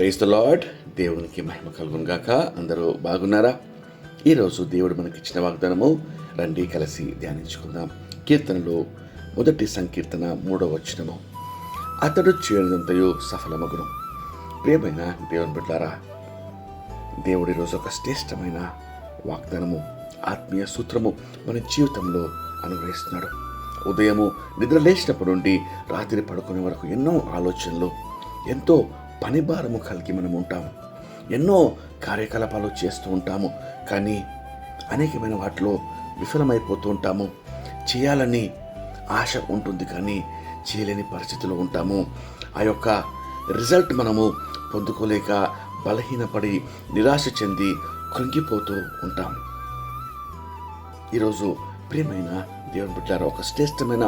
Praise the lord దేవునికి మహిమ కలుగును గాక. అందరూ బాగున్నారా? ఈరోజు దేవుడు మనకిచ్చిన వాగ్దానము రండి కలిసి ధ్యానించుకుందాం. కీర్తనలో మొదటి సంకీర్తన మూడవ వచనము. అతడు చేయనంతయు సఫలమగును. ప్రియమైన దేవుని బిడ్డారా దేవుడి రోజు ఒక శ్రేష్టమైన వాగ్దానము ఆత్మీయ సూత్రము మన జీవితంలో అనుగ్రహిస్తున్నాడు. ఉదయము నిద్ర లేచినప్పటి నుండి రాత్రి పడుకునే వరకు ఎన్నో ఆలోచనలు ఎంతో పని భారము కలిగి మనం ఉంటాము. ఎన్నో కార్యకలాపాలు చేస్తూ ఉంటాము. కానీ అనేకమైన వాటిలో విఫలమైపోతూ ఉంటాము. చేయాలని ఆశ ఉంటుంది కానీ చేయలేని పరిస్థితిలో ఉంటాము. ఆ యొక్క రిజల్ట్ మనము పొందుకోలేక బలహీనపడి నిరాశ చెంది కృంగిపోతూ ఉంటాం ఈరోజు ప్రియమైన దేవుని బిడ్డారు ఒక శ్రేష్టమైన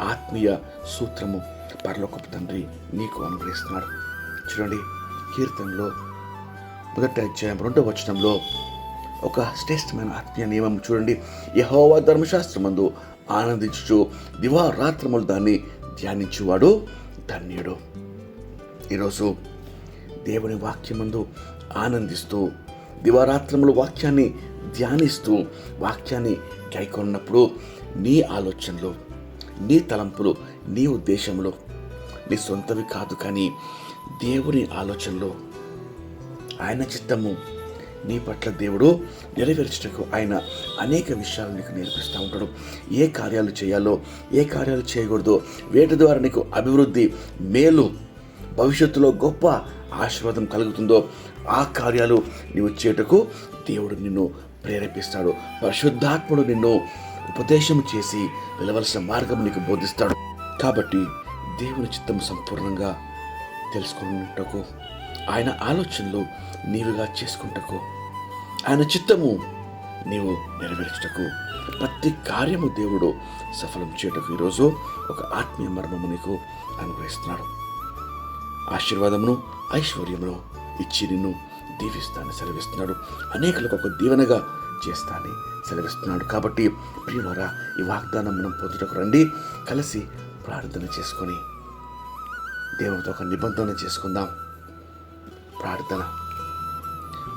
ఆత్మీయ సూత్రము పరలోకపు తండ్రి నీకు అనుగ్రహిస్తున్నాడు. చూడండి కీర్తనలో మొదటి అధ్యాయం రెండవ వచనంలో ఒక శ్రేష్టమైన ఆత్మీయ నియమం చూడండి. యహోవా ధర్మశాస్త్రమందు ఆనందించు దివారాత్రములు దాన్ని ధ్యానించువాడు ధన్యుడు. ఈరోజు దేవుని వాక్యమందు ఆనందిస్తూ దివారాత్రములు వాక్యాన్ని ధ్యానిస్తూ వాక్యాన్ని గైకొన్నప్పుడు నీ ఆలోచనలు నీ తలంపులు నీ ఉద్దేశంలో నీ సొంతవి కాదు కానీ దేవుని ఆలోచనలో ఆయన చిత్తము నీ పట్ల దేవుడు నెరవేర్చటకు ఆయన అనేక విషయాలు నీకు నేర్పిస్తూ ఉంటాడు. ఏ కార్యాలు చేయాలో ఏ కార్యాలు చేయకూడదో వేటి ద్వారా నీకు అభివృద్ధి మేలు భవిష్యత్తులో గొప్ప ఆశీర్వాదం కలుగుతుందో ఆ కార్యాలు నీవు చేయటకు దేవుడు నిన్ను ప్రేరేపిస్తాడు. పరిశుద్ధాత్ముడు నిన్ను ఉపదేశం చేసి వెళ్ళవలసిన మార్గం నీకు బోధిస్తాడు. కాబట్టి దేవుని చిత్తం సంపూర్ణంగా తెలుసుకున్నటకు ఆయన ఆలోచనలు నీవుగా చేసుకుంటకు ఆయన చిత్తము నీవు నెరవేర్చుటకు ప్రతి కార్యము దేవుడు సఫలం చేయటకు ఈరోజు ఒక ఆత్మీయ మర్మము నీకు అనుగ్రహిస్తున్నాడు. ఆశీర్వాదమును ఐశ్వర్యమును ఇచ్చి నిన్ను దీవిస్తాను సెలవిస్తున్నాడు. అనేకులకు ఒక దీవెనగా చేస్తానని సెలవిస్తున్నాడు. కాబట్టి ప్రియమరా ఈ వాగ్దానం మనం పొందుటకు రండి. కలిసి ప్రార్థన చేసుకొని దేవునితో ఒక నిబంధన చేసుకుందాం. ప్రార్థన.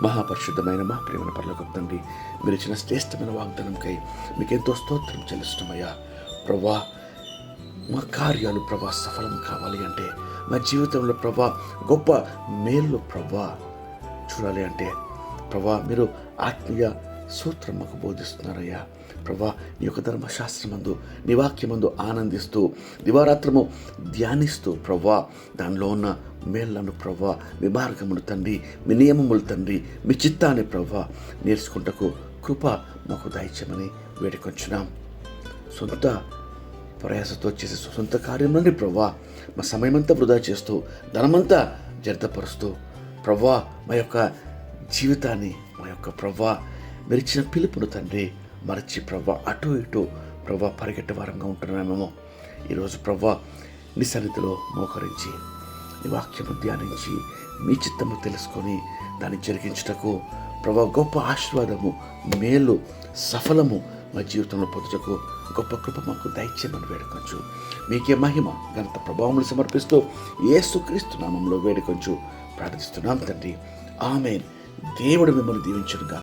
మహాపరిశుద్ధమైన మా ప్రేమను పర్లకు తండ్రి మీరు ఇచ్చిన శ్రేష్టమైన వాగ్దానంకై మీకు ఎంతో స్తోత్రం చెల్లిస్తున్నామయ్యా. ప్రభా మా కార్యాలు ప్రభా సఫలం కావాలి అంటే మా జీవితంలో ప్రభా గొప్ప మేలు ప్రభా చూడాలి అంటే ప్రభా మీరు ఆత్మీయ సూత్రం మాకు బోధిస్తున్నారయ్యా. ప్రభా నీ యొక్క ధర్మశాస్త్రమందు నీ వాక్యమందు ఆనందిస్తూ దివారాత్రము ధ్యానిస్తూ ప్రవ్వా దానిలో ఉన్న మేళ్ళను ప్రవ్వా మీ మార్గములు తండ్రి మీ నియమములు తండ్రి మీ చిత్తాన్ని ప్రవ్వా నేర్చుకుంటకు కృప మాకు దయచమని వేడుకొంచున్నాం. సొంత ప్రయాసతో చేసే సొంత కార్యం నుండి ప్రవ్వా మా సమయమంతా వృధా చేస్తూ ధనమంతా జర్దపరుస్తూ ప్రవ్వా మా యొక్క జీవితాన్ని మా యొక్క ప్రవ్వా మీరు ఇచ్చిన పిలుపును తండ్రి మరచి ప్రభా అటు ఇటు ప్రభా పరిగెట్టే వారంగా ఉంటున్నామేమో. ఈరోజు ప్రభా నీ సన్నిధిలో మోకరించి నీ వాక్యము ధ్యానించి మీ చిత్తము తెలుసుకొని దాన్ని జరిగించుటకు ప్రభా గొప్ప ఆశీర్వాదము మేలు సఫలము మా జీవితంలో పొందుటకు గొప్ప కృప మాకు దయచేయమని వేడుకొంచు. మీకే మహిమ గణత ప్రభావములు సమర్పిస్తూ ఏసుక్రీస్తు నామంలో వేడుకొంచు. ప్రార్థిస్తున్నాం తండ్రి. ఆమె దేవుడు మిమ్మల్ని దీవించుడుగా